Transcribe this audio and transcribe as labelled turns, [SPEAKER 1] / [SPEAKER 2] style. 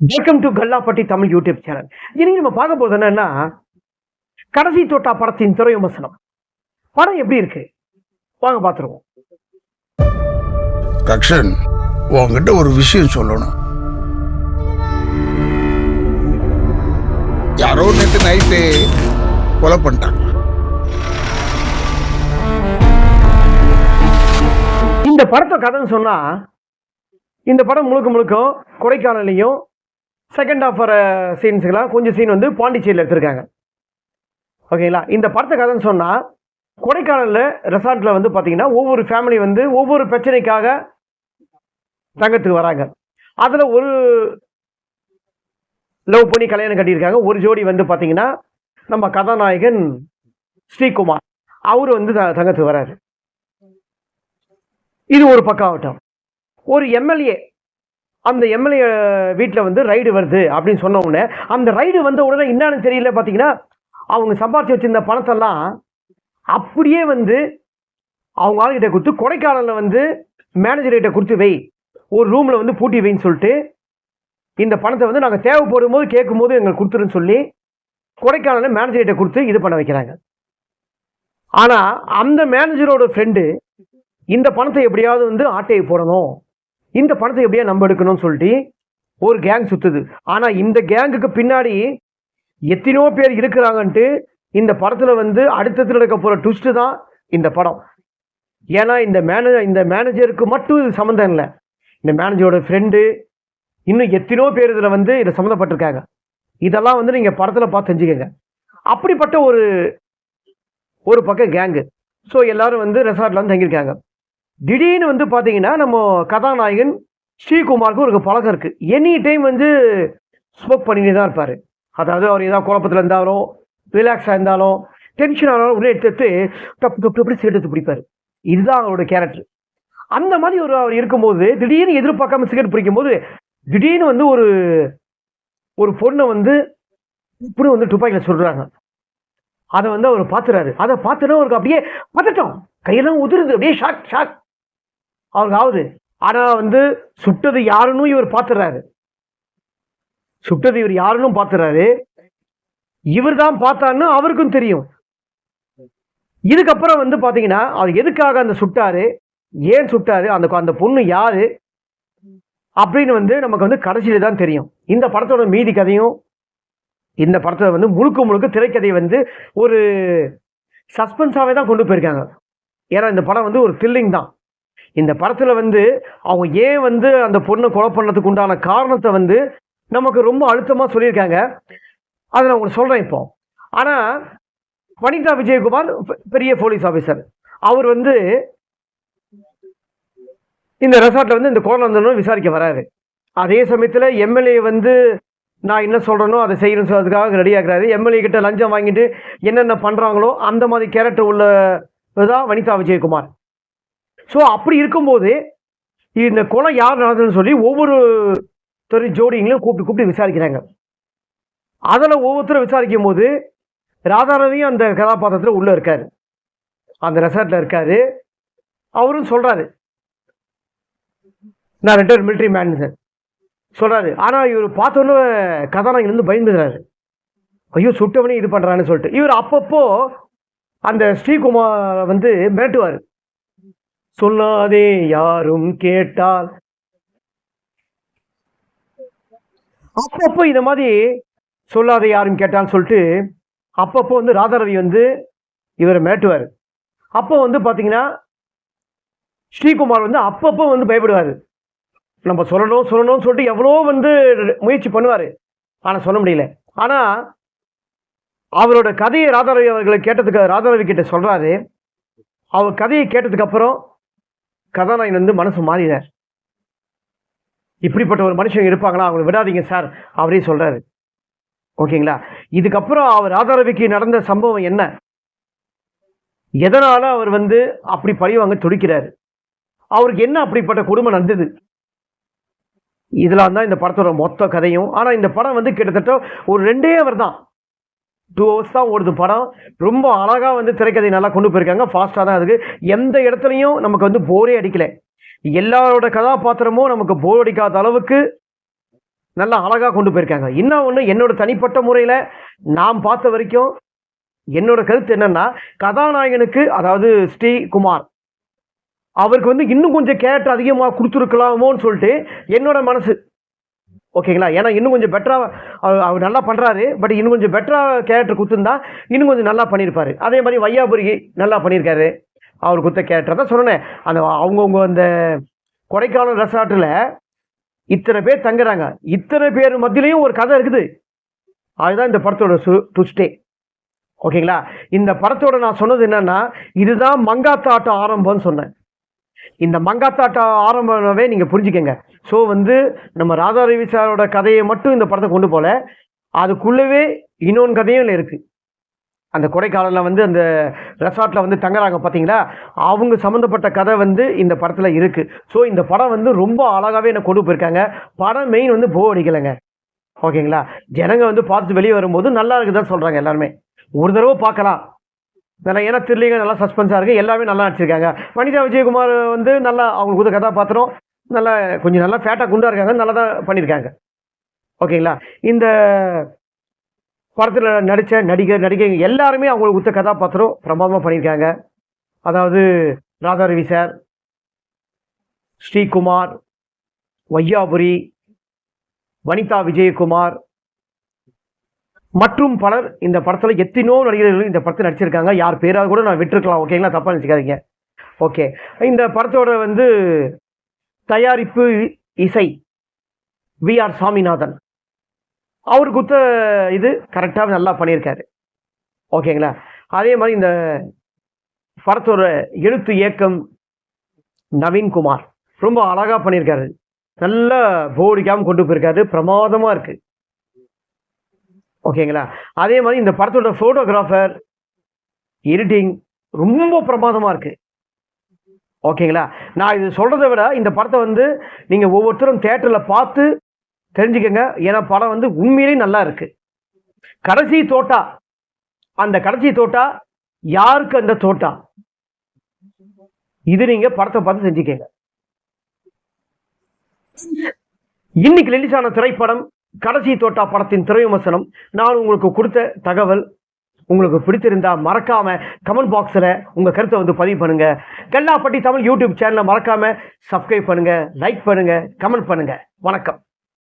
[SPEAKER 1] Welcome to Kallappatti Tamil YouTube channel இன்னைக்கு நம்ம பார்க்க போகிறது என்னன்னா கடைசி தோட்டா படத்தின் துறை விமர்சனம் படம் எப்படி இருக்கு? வாங்க பார்த்துருவோம்.
[SPEAKER 2] ரக்ஷன் உன்கிட்ட ஒரு விஷயம் சொல்லணும். யாரோ நேற்று நைட்டு கொலை பண்ணிட்டாங்க.
[SPEAKER 1] இந்த படத்தை கதைன்னு சொன்னா இந்த படம் முழுக்க முழுக்க கொடைக்கானல்லையும் செகண்ட் ஆஃப் சீன்ஸுக்கெல்லாம் கொஞ்சம் சீன் வந்து பாண்டிச்சேரியில் எடுத்திருக்காங்க. ஓகேங்களா இந்த படத்தை கதைன்னு சொன்னால் கொடைக்கானலில் ரெசார்ட்டில் வந்து பார்த்தீங்கன்னா ஒவ்வொரு ஃபேமிலி வந்து ஒவ்வொரு பிரச்சனைக்காக தங்கத்துக்கு வராங்க. அதில் ஒரு லவ் பண்ணி கல்யாணம் கட்டியிருக்காங்க. ஒரு ஜோடி வந்து பார்த்தீங்கன்னா நம்ம கதாநாயகன் ஸ்ரீகுமார். அவர் வந்து த- தங்கத்துக்கு வராரு. இது ஒரு பக்கம் ஆகட்டும். ஒரு எம்எல்ஏ அந்த எம்எல்ஏ வீட்டில் வந்து ரைடு வருது அப்படின்னு சொன்ன உடனே அந்த ரைடு வந்த உடனே என்னன்னு தெரியல பார்த்தீங்கன்னா அவங்க சம்பாதிச்சு வச்சிருந்த பணத்தெல்லாம் அப்படியே வந்து அவங்க ஆளுகிட்ட கொடுத்து கொடைக்கானலில் வந்து மேனேஜர்கிட்ட கொடுத்து வை ஒரு ரூமில் வந்து பூட்டி வைன்னு சொல்லிட்டு இந்த பணத்தை வந்து நாங்கள் தேவைப்படும் போது கேட்கும் போது எங்களுக்கு கொடுத்துருன்னு சொல்லி கொடைக்கானலில் மேனேஜர்கிட்ட கொடுத்து இது பண்ண வைக்கிறாங்க. ஆனால் அந்த மேனேஜரோட ஃப்ரெண்டு இந்த பணத்தை எப்படியாவது வந்து ஆட்டையை போடணும். இந்த பணத்தை எப்படியா நம்ம எடுக்கணும்னு சொல்லிட்டு ஒரு கேங் சுற்றுது ஆனால் இந்த கேங்குக்கு பின்னாடி எத்தனையோ பேர் இருக்கிறாங்கன்ட்டு இந்த படத்தில் வந்து அடுத்தத்தில் நடக்க போகிற ட்விஸ்ட்டு தான் இந்த படம். ஏன்னா இந்த மேனேஜர் இந்த மேனேஜருக்கு மட்டும் இது சம்மந்தம் இல்லை. இந்த மேனேஜரோட ஃப்ரெண்டு இன்னும் எத்தனையோ பேர் இதில் வந்து இதில் சம்மந்தப்பட்டிருக்காங்க. இதெல்லாம் வந்து நீங்கள் படத்தில் பார்த்து தெரிஞ்சுக்கங்க. அப்படிப்பட்ட ஒரு ஒரு பக்கம் கேங்கு ஸோ எல்லாரும் வந்து ரெசார்ட்ல வந்து தங்கியிருக்காங்க. திடீர்னு வந்து பார்த்தீங்கன்னா நம்ம கதாநாயகன் ஸ்ரீகுமாருக்கு ஒரு பழக்கம் இருக்குது எனி டைம் வந்து ஸ்மோக் பண்ணிட்டு தான் இருப்பார். அதாவது அவர் ஏதாவது குழப்பத்தில் இருந்தாலும் ரிலாக்ஸாக இருந்தாலும் டென்ஷன் ஆனாலும் உடனே எடுத்து எடுத்து டப்பு டப்பு டப்பு சிகரெட் எடுத்து பிடிப்பார். இதுதான் அவரோட கேரக்டர் அந்த மாதிரி ஒரு அவர் இருக்கும்போது திடீர்னு எதிர்பார்க்காம சிகரெட் பிடிக்கும்போது திடீர்னு வந்து ஒரு ஒரு பொண்ணை வந்து இப்படி வந்து துப்பாக்கியில் சொல்கிறாங்க அதை வந்து அவர் பார்த்துறாரு அதை பார்த்துட்டு அவருக்கு அப்படியே பதட்டம். கையெல்லாம் உதிருது. அப்படியே ஷாக் ஷாக் அவருக்கு ஆகுது ஆனால் வந்து சுட்டது யாருன்னு இவர் பார்த்துறாரு சுட்டது இவர் யாருன்னு பார்த்துறாரு இவர் தான் பார்த்தான்னு அவருக்கும் தெரியும். இதுக்கப்புறம் வந்து பார்த்தீங்கன்னா அவர் எதுக்காக அந்த சுட்டாரு? ஏன் சுட்டாரு? அந்த அந்த பொண்ணு யாரு? அப்படின்னு வந்து நமக்கு வந்து கடைசியில் தான் தெரியும். இந்த படத்தோட மீதி கதையும் இந்த படத்தை வந்து முழுக்க முழுக்க திரைக்கதையை வந்து ஒரு சஸ்பென்ஸாகவே தான் கொண்டு போயிருக்காங்க. ஏன்னா இந்த படம் வந்து ஒரு த்ரில்லிங் தான். இந்த படத்தில் வந்து அவங்க ஏன் வந்து அந்த பொண்ணை கொலை பண்ணதுக்கு உண்டான காரணத்தை வந்து நமக்கு ரொம்ப அழுத்தமாக சொல்லியிருக்காங்க. அதை நான் உங்களுக்கு சொல்கிறேன் இப்போ. ஆனால் வனிதா விஜயகுமார் பெரிய போலீஸ் ஆஃபீஸர் அவர் வந்து இந்த ரெசார்ட்டில் வந்து இந்த கொலை விசாரிக்க வராரு. அதே சமயத்தில் எம்எல்ஏ வந்து நான் என்ன சொல்கிறேனோ அதை செய்யணும்னு சொல்றதுக்காக ரெடி ஆகிறாரு. எம்எல்ஏ கிட்ட லஞ்சம் வாங்கிட்டு என்னென்ன பண்ணுறாங்களோ அந்த மாதிரி கேரக்டர் உள்ள தான் வனிதா விஜயகுமார். ஸோ அப்படி இருக்கும்போது இந்த கொலை யார் நடந்ததுன்னு சொல்லி ஒவ்வொரு துறை ஜோடிங்களையும் கூப்பிட்டு கூப்பிட்டு விசாரிக்கிறாங்க. அதில் ஒவ்வொருத்தரும் விசாரிக்கும் போது ராதாரவியும் அந்த கதாபாத்திரத்தில் உள்ளே இருக்கார். அந்த ரெசார்ட்டில் இருக்கார். அவரும் சொல்கிறாரு நான் ரிட்டையர் மிலிட்ரி மேன் சார். சொல்றாரு. ஆனால் இவர் பார்த்தோன்னே கதாநாயகன் வந்து ஐயோ சுட்டவனே இது பண்ணுறான்னு சொல்லிட்டு. இவர் அப்பப்போ அந்த ஸ்ரீகுமாரை வந்து மிரட்டுவார். சொல்லாதே யாரும் கேட்டால். அப்பப்போ இந்த மாதிரி சொல்லாதே யாரும் கேட்டான்னு சொல்லிட்டு அப்பப்போ வந்து ராதாரவி வந்து இவரை மேட்டுவார் அப்போ வந்து பார்த்தீங்கன்னா ஸ்ரீகுமார் வந்து அப்பப்போ வந்து பயப்படுவார். நம்ம சொல்லணும் சொல்லணும்னு சொல்லிட்டு எவ்வளோ வந்து முயற்சி பண்ணுவார். ஆனால் சொல்ல முடியல. ஆனால் அவரோட கதையை ராதாரவி அவர்களை கேட்டதுக்கு ராதாரவி கிட்ட சொல்கிறாரு அவர் கதையை கேட்டதுக்கப்புறம் கதாநாயகன் வந்து மனசு மாறினார் இப்படிப்பட்ட ஒரு மனுஷன் இருப்பாங்களா? அவங்களை விடாதீங்க சார் அவரே சொல்றாரு. ஓகேங்களா? இதுக்கப்புறம் அவர் ராதாரவிக்கு நடந்த சம்பவம் என்ன? எதனால அவர் வந்து அப்படி பழிவாங்க துடிக்கிறாரு? அவருக்கு என்ன அப்படிப்பட்ட குடும்பம் நடந்தது? இதெல்லாம் தான் இந்த படத்தோட மொத்த கதையும். ஆனா இந்த படம் வந்து கிட்டத்தட்ட ஒரு ரெண்டே அவர் தான். டூ ஹவர்ஸ் தான் ஓடுது. படம் ரொம்ப அழகாக வந்து திரைக்கதை நல்லா கொண்டு போயிருக்காங்க. ஃபாஸ்ட்டாக தான் அதுக்கு எந்த இடத்துலையும் நமக்கு வந்து போரே அடிக்கல. எல்லாரோட கதாபாத்திரமும் நமக்கு போர் அடிக்காத அளவுக்கு நல்லா அழகாக கொண்டு போயிருக்காங்க. இன்னும் ஒன்று என்னோட தனிப்பட்ட முறையில் நான் பார்த்த வரைக்கும் என்னோட கருத்து என்னன்னா கதாநாயகனுக்கு அதாவது ஸ்ரீகுமார் அவருக்கு வந்து இன்னும் கொஞ்சம் கேரக்டர் அதிகமாக கொடுத்துருக்கலாமோன்னு சொல்லிட்டு என்னோட மனசு ஓகேங்களா? ஏன்னா இன்னும் கொஞ்சம் பெட்டராக அவர் நல்லா பண்ணுறாரு பட் இன்னும் கொஞ்சம் பெட்டராக கேரக்டர் கொடுத்துருந்தா இன்னும் கொஞ்சம் நல்லா பண்ணியிருப்பாரு அதே மாதிரி வையாபுரிகி நல்லா பண்ணியிருக்காரு அவர் குத்த கேரக்டர் தான் சொன்னேன். அந்த அவங்கவுங்க அந்த கொடைக்கானல் ரெசார்ட்டில் இத்தனை பேர் தங்குறாங்க. இத்தனை பேர் மத்தியிலையும் ஒரு கதை இருக்குது. அதுதான் இந்த படத்தோட சு டுஸ்டே ஓகேங்களா? இந்த படத்தோட நான் சொன்னது என்னென்னா இதுதான் மங்காத்தாட்டம் ஆரம்பம்னு சொன்னேன். இந்த மங்காத்தாட்டா ஆரம்பமாகவே நீங்கள் புரிஞ்சுக்கங்க. ஸோ வந்து நம்ம ராதா ரவி சாரோட கதையை மட்டும் இந்த படத்தை கொண்டு போல அதுக்குள்ளவே இன்னொன்று கதையும் இல்லை இருக்குது அந்த கொடைக்கானலில் வந்து அந்த ரெசார்ட்டில் வந்து தங்குறாங்க பார்த்தீங்களா அவங்க சம்மந்தப்பட்ட கதை வந்து இந்த படத்தில் இருக்குது ஸோ இந்த படம் வந்து ரொம்ப அழகாகவே என்னை கொண்டு போயிருக்காங்க. படம் மெயின் வந்து போ அடிக்கலைங்க. ஓகேங்களா ஜனங்க வந்து பார்த்துட்டு வெளியே வரும்போது நல்லா இருக்குதான் சொல்கிறாங்க எல்லாருமே. ஒரு தடவை பார்க்கலாம். நல்லா ஏன்னா திருலிங்க நல்லா சஸ்பென்ஸாக இருக்குது எல்லாமே நல்லா நடிச்சிருக்காங்க. வனிதா விஜயகுமார் வந்து நல்லா அவங்களுக்கு கொடுத்த கதாபாத்திரம். நல்லா கொஞ்சம் நல்லா ஃபேட்டாக குண்டாக இருக்காங்க. நல்லா தான் பண்ணியிருக்காங்க ஓகேங்களா? இந்த படத்தில் நடித்த நடிகர் நடிகைங்க எல்லாருமே அவங்களுக்கு உத்த கதாபாத்திரம் பிரமாதமாக பண்ணியிருக்காங்க அதாவது ராதாரவி சார் ஸ்ரீகுமார் வையாபுரி வனிதா விஜயகுமார் மற்றும் பலர் இந்த படத்தில் எத்தனையோ நடிகர்கள் இந்த படத்தில் நடிச்சிருக்காங்க. யார் பேராக கூட நான் விட்டுருக்கலாம். ஓகேங்களா தப்பாக நினச்சிக்காதீங்க. ஓகே இந்த படத்தோட வந்து தயாரிப்பு இசை வி ஆர் சாமிநாதன். அவர் குத்த இது கரெக்டாக நல்லா பண்ணியிருக்காரு. ஓகேங்களா அதே மாதிரி இந்த படத்தோட எழுத்து இயக்கம் நவீன்குமார். ரொம்ப அழகாக பண்ணியிருக்காரு. நல்லா போடிக்காமல் கொண்டு போயிருக்காரு. பிரமாதமாக இருக்குது ஓகேங்களா? அதே மாதிரி இந்த படத்தோட ஃபோட்டோகிராஃபர் எடிட்டிங் ரொம்ப பிரமாதமாக இருக்குது ஓகேங்களா? நான் இது சொல்கிறத விட இந்த படத்தை வந்து நீங்கள் ஒவ்வொருத்தரும் தேட்டரில் பார்த்து தெரிஞ்சுக்கங்க. ஏன்னா படம் வந்து உண்மையிலேயே நல்லா இருக்குது கடைசி தோட்டா அந்த கடைசி தோட்டா யாருக்கு அந்த தோட்டா? இது நீங்கள் படத்தை பார்த்து செஞ்சுக்கங்க இன்னைக்கு ரிலீஸ் ஆன திரைப்படம் கடைசி தோட்டா படத்தின் திரைவிமர்சனம். நான் உங்களுக்கு கொடுத்த தகவல் உங்களுக்கு பிடித்திருந்தால் மறக்காம கமெண்ட் பாக்ஸில் உங்கள் கருத்தை வந்து பதிவு பண்ணுங்க. கல்லாப்பட்டி தமிழ் யூடியூப் சேனலை மறக்காம சப்ஸ்கிரைப் பண்ணுங்க லைக் பண்ணுங்க கமெண்ட் பண்ணுங்க. வணக்கம்.